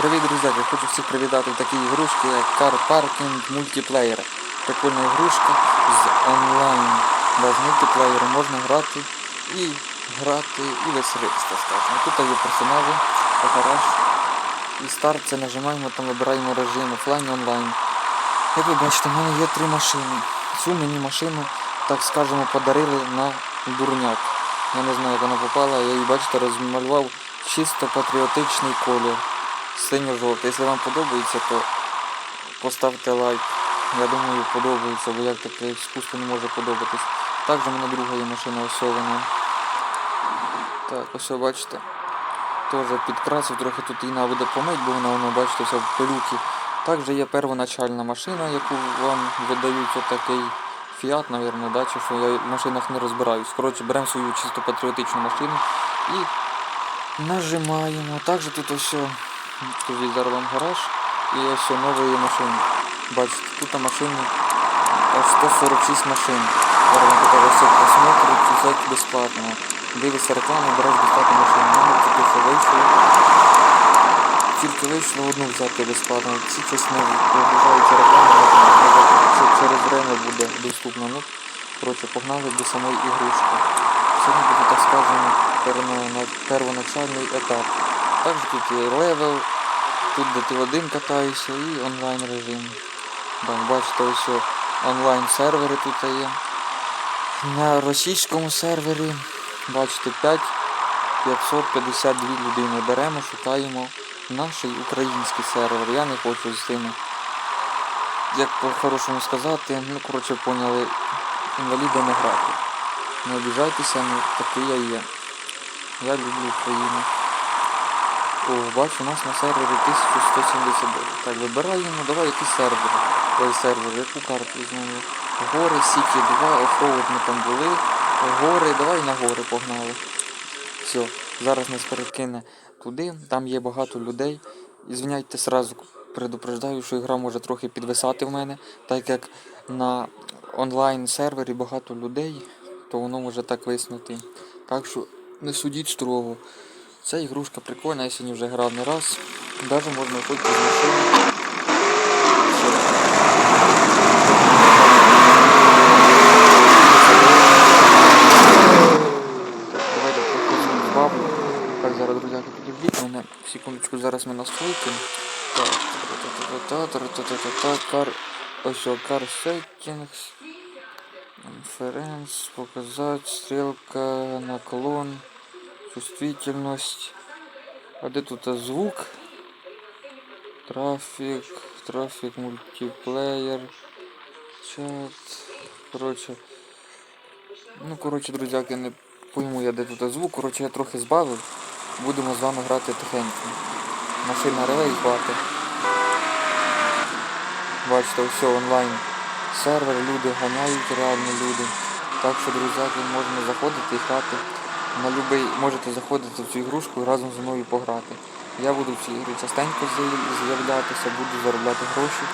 Привіт, друзі! Я хочу всіх привітати в такій ігрушці, як Car Parking Multiplayer. Прикольна ігрушка з онлайн. Да, з мультиплеєром можна грати і грати і веселитися, скажімо. Тут є персонажі, гараж. І старт це нажимаємо, там вибираємо режим офлайн онлайн. Як ви бачите, в мене є три машини. Цю мені машину, так скажемо, подарили на дурняк. Я не знаю, як вона попала, я її, бачите, розмалював чисто патріотичний колір. Синьо-жовтий. Якщо вам подобається, то поставте лайк. Я думаю, подобається, бо як таке іскусство не може подобатись. Також в мене друга є машина ось вона. Так, ось бачите. Теж підкрасив, трохи тут її буде помить, бо вона, воно, бачите, вся в пилюки. Також є первоначальна машина, яку вам видають отакий Фіат, мабуть, да, чи що я в машинах не розбираюсь. Коротше, беремо свою чисто патріотичну машину і нажимаємо. Також тут ось, скажіть, зараз вам гараж і ось нової машини. Бачите, тут машини аж 146 машин. Зараз вам покажу все просмотрить, все безплатно. Дивишся рекламу, береш безплатну машину. У мене тільки що вийшло. Тільки вийшло одну взяти безплатно. Ці не вигружаються рекламу, це через время буде доступно. Ну, коротше, погнали до самої ігрушки. Сьогодні буде, так скажемо, перво- первоначальний етап. Також тут є левел, тут де ти один катаєшся і онлайн режим. Так, бачите, ось онлайн сервери тут є. На російському сервері, бачите, 5 552 людини беремо, шукаємо наш український сервер. Я не хочу з тими, як по-хорошому сказати, ну коротше поняли, інвалідами грати. Не обіжайтеся, ну такий я є. Я люблю Україну. О, бачу, у нас на сервері 1179. Так, вибираємо, давай який сервер. Ой, сервер, яку карту візьмемо. Гори, Сіті 2, оффроуд ми там були. Гори, давай на гори погнали. Все, зараз нас перекине туди, там є багато людей. І звиняйте сразу предупреждаю, що ігра може трохи підвисати в мене, так як на онлайн сервері багато людей, то воно може так виснути. Так що не судіть строго. Ця ігрушка прикольна, я сьогодні вже грав не раз. Навіть можна виходити з машини. Давайте трохи звук. Так, зараз, друзяки, підождіть мене. Секундочку, зараз ми настройки. Так. Ось кар settings. Конференц, показать, стрелка, наклон, чувствительность. А де тут звук? Трафік, трафік, мультиплеєр, чат. Коротше. Ну, коротше, друзяки, не пойму я де тут звук. Коротше, я трохи збавив. Будемо з вами грати тихенько. Машина реве і. Бачите, все онлайн. Сервер, люди ганяють, реальні люди. Так що, друзяки, можна заходити і грати. На любий, можете заходити в цю ігрушку і разом зі мною пограти. Я буду в цій ігрі частенько з'являтися, буду заробляти гроші.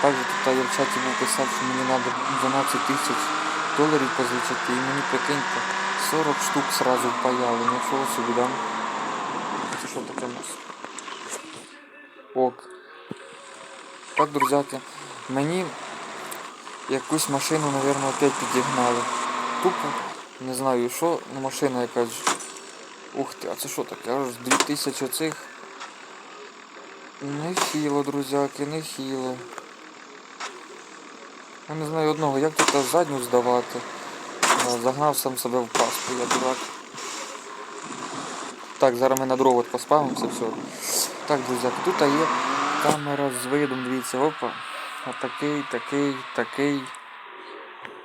Також тут я в чаті був писав, що мені треба 12 тисяч доларів позичити, і мені прикиньте, 40 штук сразу впаяли. Ну чого собі дам? Це що таке у нас? Ок. Так, друзяки, мені якусь машину, мабуть, опять підігнали. Тупо, не знаю що, ну машина якась. Ух ти, а це що таке? Аж 2000 цих. Нехило, друзяки, нехило. Я не знаю одного, як тут задню здавати. Загнав сам себе в пасту, я дурак. Так, зараз ми на дрова поспавимося, все. Так, друзяки, тут є камера з видом, дивіться, опа. Отакий, такий, такий.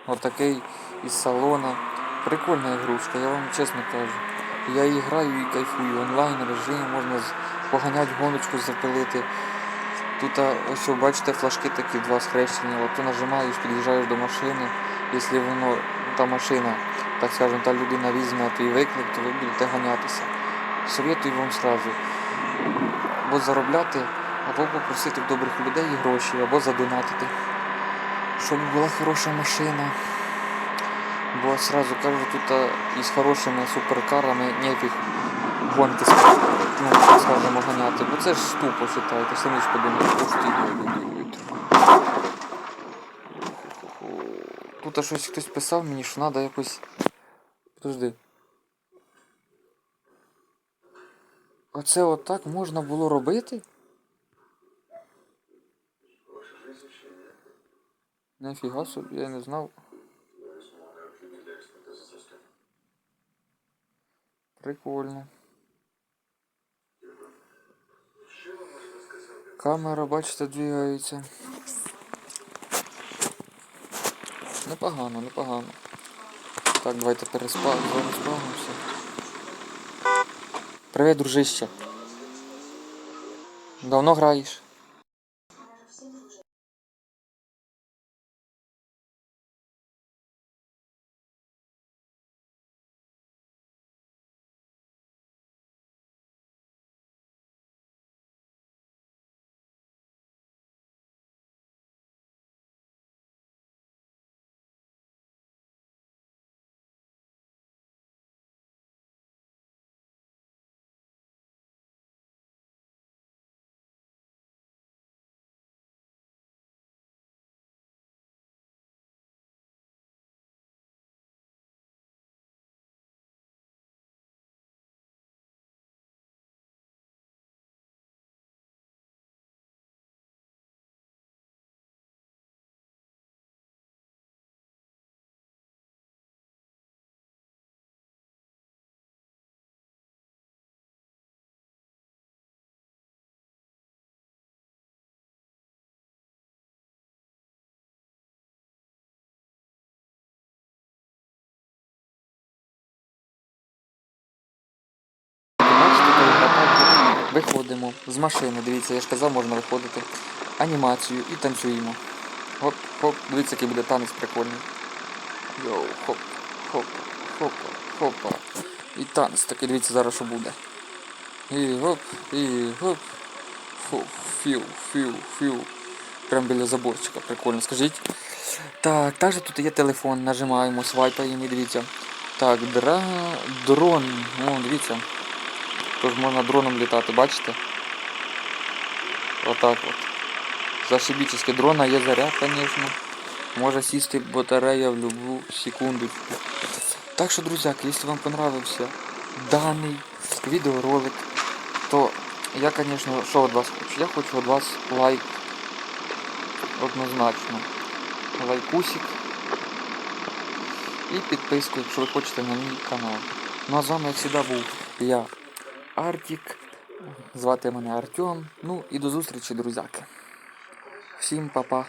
Отакий із салона. Прикольна ігрушка, я вам чесно кажу. Я її граю і кайфую. Онлайн режим, можна поганяти гоночку запилити. Тут ось бачите флажки такі два схрещення. От ти нажимаєш, під'їжджаєш до машини. Якщо воно, та машина, так скажемо, та людина візьме твій виклик, то ви будете ганятися. Советую вам сразу. Або заробляти, або попросити в добрих людей гроші, або задонатити. Щоб була хороша машина. Бо сразу кажу, тут із хорошими суперкарами ніяких гонки. ну, так скажемо, ганяти. Бо це ж тупо читайте, самі ж ти, ой-ой-ой. Тут щось хтось писав мені, що треба якось. Подожди. Оце отак можна було робити? Нафіга собі, я не знав. Прикольно. Камера, бачите, двигається. Непогано, непогано. Так, давайте переспавнимося. Привіт, дружище. Давно граєш? Виходимо з машини. Дивіться, я ж казав, можна виходити. Анімацію і танцюємо. Хоп, хоп, дивіться, який буде танець прикольний. Йоу, хоп, хоп, хопа, хопа. І танець такий, дивіться, зараз що буде. І гоп, і гоп. Фу, фіу, фіу, фіу. Прям біля заборчика, прикольно, скажіть. Так, також тут є телефон, нажимаємо, свайпаємо і дивіться. Так, дра... дрон. О, дивіться. Тож можна дроном літати, бачите? Отак от. Зашибічний дрона є заряд, звісно. Може сісти батарея в любу секундочку. Так що, друзяки, якщо вам понравився даний відеоролик, то я, звісно, що від вас хочу? Я хочу від вас лайк однозначно. Лайкусик і підписку, якщо ви хочете на мій канал. Ну а з вами, як завжди, був я, Артік. Звати мене Артем. Ну і до зустрічі, друзяки. Всім па-па.